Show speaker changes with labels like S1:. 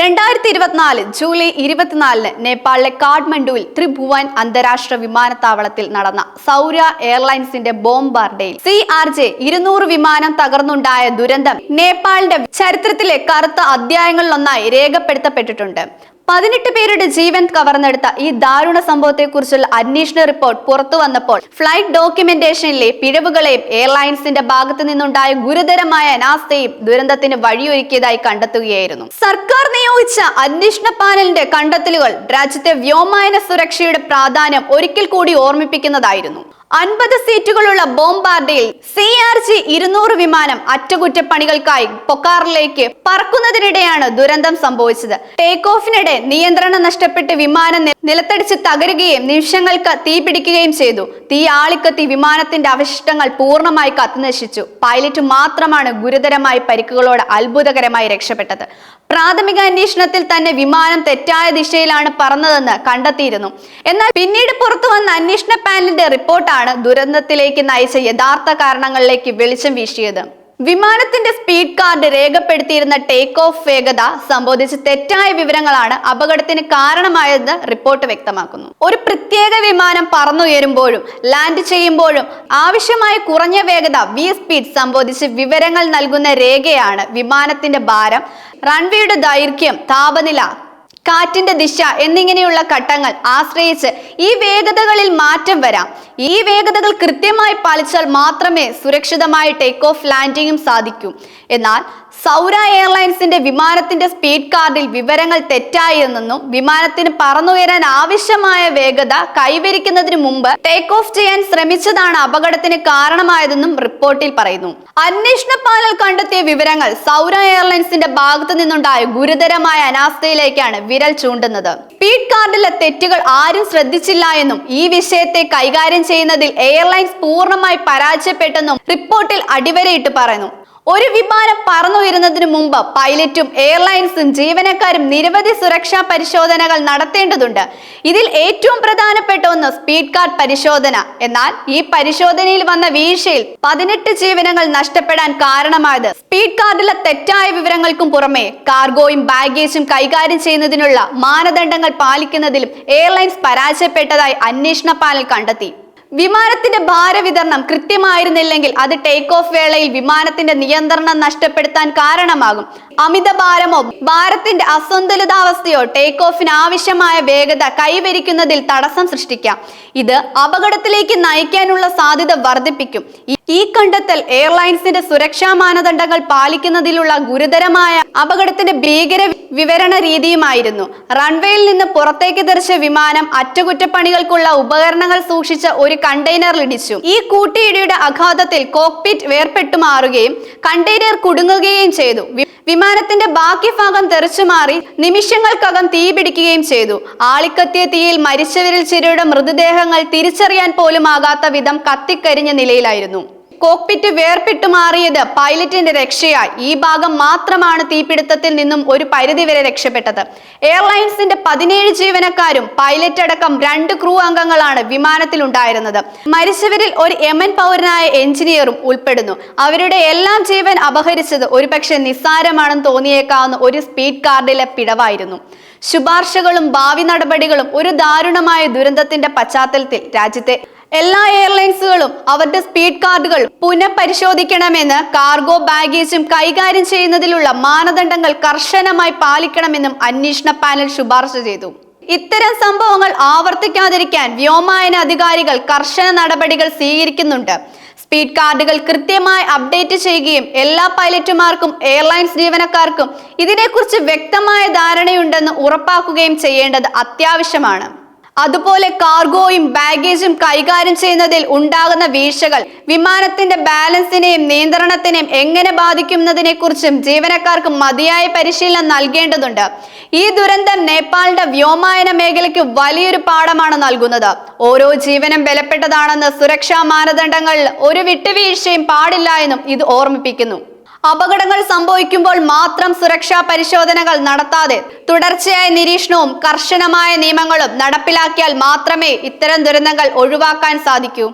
S1: രണ്ടായിരത്തി ഇരുപത്തിനാല് ജൂലൈ ഇരുപത്തിനാലിന് നേപ്പാളിലെ കാഠ്മണ്ഡുവിൽ ത്രിഭുവൻ അന്താരാഷ്ട്ര വിമാനത്താവളത്തിൽ നടന്ന സൗര എയർലൈൻസിന്റെ ബോംബാർഡയിൽ സി ആർ ജെ ഇരുന്നൂറ് വിമാനം തകർന്നുണ്ടായ ദുരന്തം നേപ്പാളിന്റെ ചരിത്രത്തിലെ കറുത്ത അധ്യായങ്ങളിലൊന്നായി രേഖപ്പെടുത്തപ്പെട്ടിട്ടുണ്ട്. പതിനെട്ട് പേരുടെ ജീവൻ കവർന്നെടുത്ത ഈ ദാരുണ സംഭവത്തെക്കുറിച്ചുള്ള അന്വേഷണ റിപ്പോർട്ട് പുറത്തു വന്നപ്പോൾ ഫ്ലൈറ്റ് ഡോക്യുമെന്റേഷനിലെ പിഴവുകളെയും എയർലൈൻസിന്റെ ഭാഗത്തു നിന്നുണ്ടായ ഗുരുതരമായ അനാസ്ഥയും ദുരന്തത്തിന് വഴിയൊരുക്കിയതായി കണ്ടെത്തുകയായിരുന്നു. സർക്കാർ നിയോഗിച്ച അന്വേഷണ പാനലിന്റെ കണ്ടെത്തലുകൾ രാജ്യത്തെ വ്യോമയാന സുരക്ഷയുടെ പ്രാധാന്യം ഒരിക്കൽ കൂടി ഓർമ്മിപ്പിക്കുന്നതായിരുന്നു. അൻപത് സീറ്റുകളുള്ള ബോംബാർഡയിൽ സി ആർ ജി ഇരുന്നൂറ് വിമാനം അറ്റകുറ്റപ്പണികൾക്കായി പൊക്കാറിലേക്ക് പറക്കുന്നതിനിടെയാണ് ദുരന്തം സംഭവിച്ചത്. ടേക്ക് ഓഫിനിടെ നിയന്ത്രണം നഷ്ടപ്പെട്ട് വിമാനം നിലത്തടിച്ച് തകരുകയും നിമിഷങ്ങൾക്ക് തീപിടിക്കുകയും ചെയ്തു. തീ ആളിക്കത്തി വിമാനത്തിന്റെ അവശിഷ്ടങ്ങൾ പൂർണമായി കത്തുനശിച്ചു പൈലറ്റ് മാത്രമാണ് ഗുരുതരമായി പരിക്കുകളോട് അത്ഭുതകരമായി രക്ഷപ്പെട്ടത്. പ്രാഥമിക അന്വേഷണത്തിൽ തന്നെ വിമാനം തെറ്റായ ദിശയിലാണ് പറന്നതെന്ന് കണ്ടെത്തിയിരുന്നു. എന്നാൽ പിന്നീട് പുറത്തു വന്ന അന്വേഷണ പാനലിന്റെ റിപ്പോർട്ടാണ് ദുരന്തത്തിലേക്ക് നയിച്ച യഥാർത്ഥ കാരണങ്ങളിലേക്ക് വെളിച്ചം വീശിയത്. വിമാനത്തിന്റെ സ്പീഡ് കാർഡ് രേഖപ്പെടുത്തിയിരുന്ന ടേക്ക് ഓഫ് വേഗത സംബന്ധിച്ച് തെറ്റായ വിവരങ്ങളാണ് അപകടത്തിന് കാരണമായതെന്ന് റിപ്പോർട്ട് വ്യക്തമാക്കുന്നു. ഒരു പ്രത്യേക വിമാനം പറന്നുയരുമ്പോഴും ലാൻഡ് ചെയ്യുമ്പോഴും ആവശ്യമായ കുറഞ്ഞ വേഗത വി സ്പീഡ് സംബന്ധിച്ച് വിവരങ്ങൾ നൽകുന്ന രേഖയാണ് വിമാനത്തിന്റെ ഭാരം റൺവേയുടെ ദൈർഘ്യം താപനില കാറ്റിന്റെ ദിശ എന്നിങ്ങനെയുള്ള ഘട്ടങ്ങൾ ആശ്രയിച്ച് ഈ വേഗതകളിൽ മാറ്റം വരാം. ഈ വേഗതകൾ കൃത്യമായി പാലിച്ചാൽ മാത്രമേ സുരക്ഷിതമായ ടേക്ക് ഓഫ് ലാൻഡിങ്ങും സാധിക്കൂ. എന്നാൽ സൗര എയർലൈൻസിന്റെ വിമാനത്തിന്റെ സ്പീഡ് കാർഡിൽ വിവരങ്ങൾ തെറ്റായിരുന്നെന്നും വിമാനത്തിന് പറന്നുയരാൻ ആവശ്യമായ വേഗത കൈവരിക്കുന്നതിന് മുമ്പ് ടേക്ക് ഓഫ് ചെയ്യാൻ ശ്രമിച്ചതാണ് അപകടത്തിന് കാരണമായതെന്നും റിപ്പോർട്ടിൽ പറയുന്നു. അന്വേഷണ പാനൽ കണ്ടെത്തിയ വിവരങ്ങൾ സൗര എയർലൈൻസിന്റെ ഭാഗത്തു നിന്നുണ്ടായ ഗുരുതരമായ അനാസ്ഥയിലേക്കാണ് വിരൽ ചൂണ്ടുന്നത്. പീറ്റ് കാർഡിലെ തെറ്റുകൾ ആരും ശ്രദ്ധിച്ചില്ല എന്നും ഈ വിഷയത്തെ കൈകാര്യം ചെയ്യുന്നതിൽ എയർലൈൻസ് പൂർണമായി പരാജയപ്പെട്ടെന്നും റിപ്പോർട്ടിൽ അടിവരയിട്ട് പറയുന്നു. ഒരു വിമാനം പറന്നുയരുന്നതിന് മുമ്പ് പൈലറ്റും എയർലൈൻസും ജീവനക്കാരും നിരവധി സുരക്ഷാ പരിശോധനകൾ നടത്തേണ്ടതുണ്ട്. ഇതിൽ ഏറ്റവും പ്രധാനപ്പെട്ട ഒന്ന് സ്പീഡ് കാർഡ് പരിശോധന. എന്നാൽ ഈ പരിശോധനയിൽ വന്ന വീഴ്ചയിൽ പതിനെട്ട് ജീവനങ്ങൾ നഷ്ടപ്പെടാൻ കാരണമായത് സ്പീഡ് കാർഡിലെ തെറ്റായ വിവരങ്ങൾക്കും പുറമെ കാർഗോയും ബാഗേജും കൈകാര്യം ചെയ്യുന്നതിനുള്ള മാനദണ്ഡങ്ങൾ പാലിക്കുന്നതിലും എയർലൈൻസ് പരാജയപ്പെട്ടതായി അന്വേഷണ പാനൽ കണ്ടെത്തി. വിമാനത്തിന്റെ ഭാരവിതരണം കൃത്യമായിരുന്നില്ലെങ്കിൽ അത് ടേക്ക് ഓഫ് വേളയിൽ വിമാനത്തിന്റെ നിയന്ത്രണം നഷ്ടപ്പെടുത്താൻ കാരണമാകും. അമിത ഭാരമോ ഭാരത്തിന്റെ അസന്തുലിതാവസ്ഥയോ ടേക്ക് ഓഫിന് ആവശ്യമായ വേഗത കൈവരിക്കുന്നതിൽ തടസ്സം സൃഷ്ടിക്കാം. ഇത് അപകടത്തിലേക്ക് നയിക്കാനുള്ള സാധ്യത വർദ്ധിപ്പിക്കും. ഈ- കണ്ടെത്തൽ എയർലൈൻസിന്റെ സുരക്ഷാ മാനദണ്ഡങ്ങൾ പാലിക്കുന്നതിലുള്ള ഗുരുതരമായ അപകടത്തിന്റെ ഭീകര വിവരണ രീതിയുമായിരുന്നു. റൺവേയിൽ നിന്ന് പുറത്തേക്ക് തെറിച്ച വിമാനം അറ്റകുറ്റപ്പണികൾക്കുള്ള ഉപകരണങ്ങൾ സൂക്ഷിച്ച ഒരു കണ്ടെയ്നറിൽ ഇടിച്ചു. ഈ കൂട്ടിയിടിയുടെ അഘാതത്തിൽ കോക്പിറ്റ് വേർപെട്ടു മാറുകയും കണ്ടെയ്നർ കുടുങ്ങുകയും ചെയ്തു. വിമാനത്തിന്റെ ബാക്കി ഭാഗം തെറിച്ചു മാറി നിമിഷങ്ങൾക്കകം തീ പിടിക്കുകയും ചെയ്തു. ആളിക്കത്തിയ തീയിൽ മരിച്ചവരിൽ ചിലരുടെ മൃതദേഹങ്ങൾ തിരിച്ചറിയാൻ പോലും ആകാത്ത വിധം കത്തിക്കരിഞ്ഞ നിലയിലായിരുന്നു. കോക്പിറ്റ് വേർപിട്ടു മാറിയത് പൈലറ്റിന്റെ രക്ഷയായി. ഈ ഭാഗം മാത്രമാണ് തീപിടുത്തത്തിൽ നിന്നും ഒരു പരിധിവരെ രക്ഷപ്പെട്ടത്. എയർലൈൻസിന്റെ പതിനേഴ് ജീവനക്കാരും പൈലറ്റ് അടക്കം രണ്ട് ക്രൂ അംഗങ്ങളാണ് വിമാനത്തിൽ ഉണ്ടായിരുന്നത്. മരിച്ചവരിൽ ഒരു യമൻ പൗരനായ എഞ്ചിനീയറും ഉൾപ്പെടുന്നു. അവരുടെ എല്ലാം ജീവൻ അപഹരിച്ചത് ഒരുപക്ഷെ നിസ്സാരമാണെന്ന് തോന്നിയേക്കാവുന്ന ഒരു സ്പീഡ് കാർഡിലെ പിഴവായിരുന്നു. ശുപാർശകളും ഭാവി നടപടികളും ഒരു ദാരുണമായ ദുരന്തത്തിന്റെ പശ്ചാത്തലത്തിൽ രാജ്യത്തെ എല്ലാ എയർലൈൻസുകളും അവരുടെ സ്പീഡ് കാർഡുകൾ പുനഃപരിശോധിക്കണമെന്ന് കാർഗോ ബാഗേജും കൈകാര്യം ചെയ്യുന്നതിലുള്ള മാനദണ്ഡങ്ങൾ കർശനമായി പാലിക്കണമെന്നും അന്വേഷണ പാനൽ ശുപാർശ ചെയ്തു. ഇത്തരം സംഭവങ്ങൾ ആവർത്തിക്കാതിരിക്കാൻ വ്യോമയാന അധികാരികൾ കർശന നടപടികൾ സ്വീകരിക്കുന്നുണ്ട്. സ്പീഡ് കാർഡുകൾ കൃത്യമായി അപ്ഡേറ്റ് ചെയ്യുകയും എല്ലാ പൈലറ്റുമാർക്കും എയർലൈൻസ് ജീവനക്കാർക്കും ഇതിനെക്കുറിച്ച് വ്യക്തമായ ധാരണയുണ്ടെന്ന് ഉറപ്പാക്കുകയും ചെയ്യേണ്ടത് അത്യാവശ്യമാണ്. അതുപോലെ കാർഗോയും ബാഗേജും കൈകാര്യം ചെയ്യുന്നതിൽ ഉണ്ടാകുന്ന വീഴ്ചകൾ വിമാനത്തിന്റെ ബാലൻസിനെയും നിയന്ത്രണത്തിനെയും എങ്ങനെ ബാധിക്കുന്നതിനെ കുറിച്ചും ജീവനക്കാർക്ക് മതിയായ പരിശീലനം നൽകേണ്ടതുണ്ട്. ഈ ദുരന്തം നേപ്പാളിന്റെ വ്യോമായന മേഖലയ്ക്ക് വലിയൊരു പാഠമാണ് നൽകുന്നത്. ഓരോ ജീവനും ബലപ്പെട്ടതാണെന്ന് സുരക്ഷാ മാനദണ്ഡങ്ങളിൽ ഒരു വിട്ടുവീഴ്ചയും പാടില്ല എന്നും ഇത് ഓർമ്മിപ്പിക്കുന്നു. അപകടങ്ങൾ സംഭവിക്കുമ്പോൾ മാത്രം സുരക്ഷാ പരിശോധനകൾ നടത്താതെ തുടർച്ചയായ നിരീക്ഷണവും കർശനമായ നിയമങ്ങളും നടപ്പിലാക്കിയാൽ മാത്രമേ ഇത്തരം ദുരന്തങ്ങൾ ഒഴിവാക്കാൻ സാധിക്കൂ.